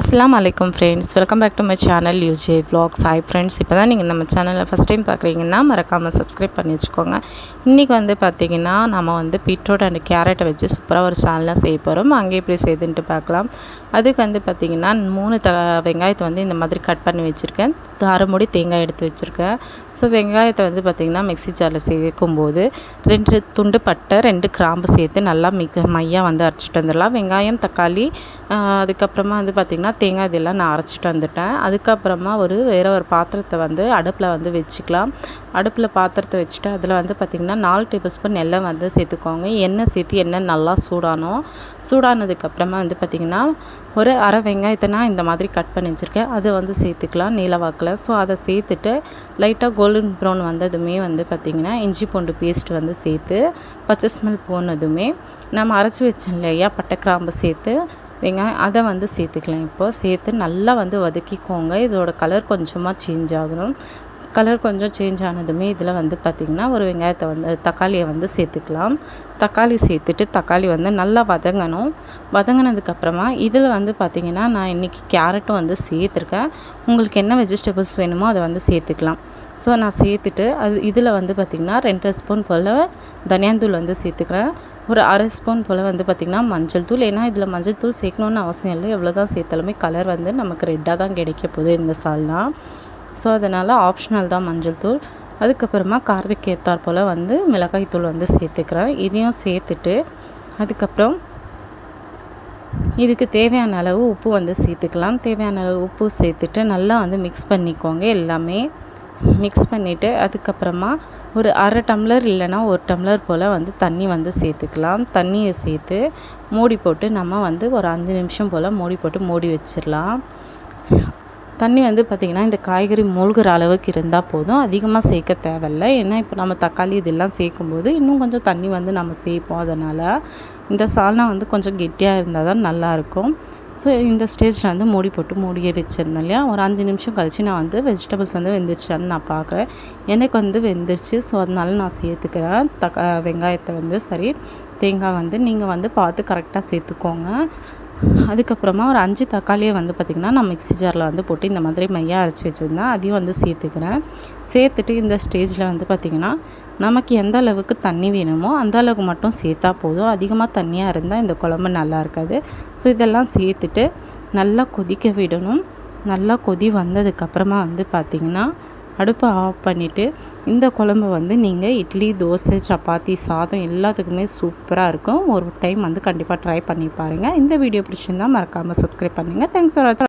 அஸ்லாம் வலைக்கம் friends welcome back to my channel UJ vlogs hi friends இப்போ தான் நீங்கள் நம்ம சேனலில் ஃபஸ்ட் டைம் பார்க்குறீங்கன்னா மறக்காமல் சப்ஸ்கிரைப் பண்ணி வச்சுக்கோங்க. இன்றைக்கி வந்து பார்த்திங்கன்னா நம்ம வந்து பீட்ரூட் அண்ட் கேரட்டை வச்சு சூப்பராக ஒரு சால்னா செய்ய போகிறோம் அங்கே எப்படி செய்துன்ட்டு பார்க்கலாம் அதுக்கு வந்து பார்த்திங்கன்னா மூணு த வெங்காயத்தை வந்து இந்த மாதிரி கட் பண்ணி வச்சுருக்கேன். அரை மூடி தேங்காய் எடுத்து வச்சுருக்கேன். ஸோ வெங்காயத்தை வந்து பார்த்திங்கன்னா மிக்ஸி ஜாரில் சேர்க்கும்போது ரெண்டு துண்டு பட்டை ரெண்டு கிராம்பு சேர்த்து நல்லா மிக மையாக வந்து அரைச்சிட்டு வந்துடலாம். வெங்காயம் தக்காளி அதுக்கப்புறமா வந்து பார்த்திங்கன்னா தேங்காய் இதெல்லாம் நான் அரைச்சிட்டு வந்துட்டேன். அதுக்கப்புறமா ஒரு வேறு ஒரு பாத்திரத்தை வந்து அடுப்பில் வந்து வச்சுக்கலாம். அடுப்பில் பாத்திரத்தை வச்சுட்டு அதில் வந்து பார்த்திங்கன்னா நாலு டேபிள் ஸ்பூன் எண்ணெய் வந்து சேர்த்துக்கோங்க. எண்ணெய் சேர்த்து எண்ணெய் நல்லா சூடானோம். சூடானதுக்கப்புறமா வந்து பார்த்திங்கன்னா ஒரு அரை வெங்காயத்தை நான் இந்த மாதிரி கட் பண்ணி வச்சுருக்கேன். அதை வந்து சேர்த்துக்கலாம் நீலவாக்கில் ஸோ அதை சேர்த்துட்டு லைட்டாக கோல்டன் ப்ரௌன் வந்ததுமே வந்து பார்த்திங்கன்னா இஞ்சி பூண்டு பேஸ்ட் வந்து சேர்த்து பச்சை ஸ்மெல் போனதுமே நம்ம அரைச்சி வச்சோம் இல்லையா பட்டை கிராம்பு சேர்த்து வெங்காயம் அதை வந்து சேர்த்துக்கலாம். இப்போ சேர்த்து நல்லா வந்து வதக்கிக்கோங்க. இதோட கலர் கொஞ்சமாக சேஞ்ச் ஆகணும். கலர் கொஞ்சம் சேஞ்ச் ஆனதுமே இதில் வந்து பார்த்திங்கன்னா ஒரு வெங்காயத்தை வந்து தக்காளியை வந்து சேர்த்துக்கலாம். தக்காளி சேர்த்துட்டு தக்காளி வந்து நல்லா வதங்கணும். வதங்கினதுக்கப்புறமா இதில் வந்து பார்த்திங்கன்னா நான் இன்றைக்கி கேரட்டும் வந்து சேர்த்துருக்கேன். உங்களுக்கு என்ன வெஜிடபிள்ஸ் வேணுமோ அதை வந்து சேர்த்துக்கலாம். ஸோ நான் சேர்த்துட்டு அது இதில் வந்து பார்த்திங்கன்னா ரெண்டு ஸ்பூன் போல் தனியாந்தூள் வந்து சேர்த்துக்கிறேன். ஒரு அரை ஸ்பூன் போல் வந்து பார்த்திங்கன்னா மஞ்சள் தூள். ஏன்னா இதில் மஞ்சள் தூள் சேர்க்கணுன்னு அவசியம் இல்லை. எவ்வளோ தான் சேர்த்தாலுமே கலர் வந்து நமக்கு ரெட்டாக தான் கிடைக்க போகுது இந்த சால்லாம் ஸோ அதனால் ஆப்ஷனல் தான் மஞ்சள் தூள். அதுக்கப்புறமா காரத்துக்கு ஏற்றாற் போல் வந்து மிளகாய் தூள் வந்து சேர்த்துக்கிறேன். இதையும் சேர்த்துட்டு அதுக்கப்புறம் இதுக்கு தேவையான அளவு உப்பு வந்து சேர்த்துக்கலாம். தேவையான அளவு உப்பு சேர்த்துட்டு நல்லா வந்து மிக்ஸ் பண்ணிக்கோங்க எல்லாமே. மிக்ஸ் பண்ணிவிட்டு அதுக்கப்புறமா ஒரு அரை டம்ளர் இல்லைன்னா ஒரு டம்ளர் போல் வந்து தண்ணி வந்து சேர்த்துக்கலாம். தண்ணியை சேர்த்து மூடி போட்டு நம்ம வந்து ஒரு அஞ்சு நிமிஷம் போல் மூடி போட்டு மூடி வச்சிடலாம். தண்ணி வந்து பார்த்திங்கன்னா இந்த காய்கறி மூழ்கிற அளவுக்கு இருந்தால் போதும். அதிகமாக சேர்க்க தேவையில்லை. ஏன்னா இப்போ நம்ம தக்காளி இதெல்லாம் சேர்க்கும்போது இன்னும் கொஞ்சம் தண்ணி வந்து நம்ம சேர்ப்போம். அதனால் இந்த சால்னா வந்து கொஞ்சம் கெட்டியாக இருந்தால் தான் நல்லாயிருக்கும். ஸோ இந்த ஸ்டேஜில் வந்து மூடி போட்டு மூடியே வச்சுருந்தேன் இல்லையா? ஒரு அஞ்சு நிமிஷம் கழித்து நான் வந்து வெஜிடபிள்ஸ் வந்து வெந்துருச்சான்னு நான் பார்க்குறேன் எனக்கு வந்து வெந்துருச்சு. ஸோ அதனால நான் சேர்த்துக்கிறேன். தக்கா வெங்காயத்தை வந்து சரி. தேங்காய் வந்து நீங்கள் வந்து பார்த்து கரெக்டாக சேர்த்துக்கோங்க. அதுக்கப்புறமா ஒரு அஞ்சு தக்காளியை வந்து பார்த்திங்கன்னா நான் மிக்ஸி ஜாரில் வந்து போட்டு இந்த மாதிரி மையாக அரைச்சி வச்சுருந்தேன். அதையும் வந்து சேர்த்துக்கிறேன். சேர்த்துட்டு இந்த ஸ்டேஜில் வந்து பார்த்திங்கன்னா நமக்கு எந்த அளவுக்கு தண்ணி வேணுமோ அந்த அளவுக்கு மட்டும் சேர்த்தா போதும். அதிகமாக தண்ணியாக இருந்தால் இந்த குழம்பு நல்லா இருக்காது. ஸோ இதெல்லாம் சேர்த்துட்டு நல்லா கொதிக்க விடணும். நல்லா கொதி வந்ததுக்கப்புறமா வந்து பார்த்திங்கன்னா அடுப்பை ஆஃப் பண்ணிவிட்டு இந்த குழம்பு வந்து நீங்கள் இட்லி தோசை சப்பாத்தி சாதம் எல்லாத்துக்குமே சூப்பராக இருக்கும். ஒரு டைம் வந்து கண்டிப்பாக ட்ரை பண்ணி பாருங்கள் இந்த வீடியோ பிடிச்சிருந்தால் மறக்காமல் சப்ஸ்கிரைப் பண்ணுங்கள் தேங்க்ஸ் ஃபார் வாட்சிங்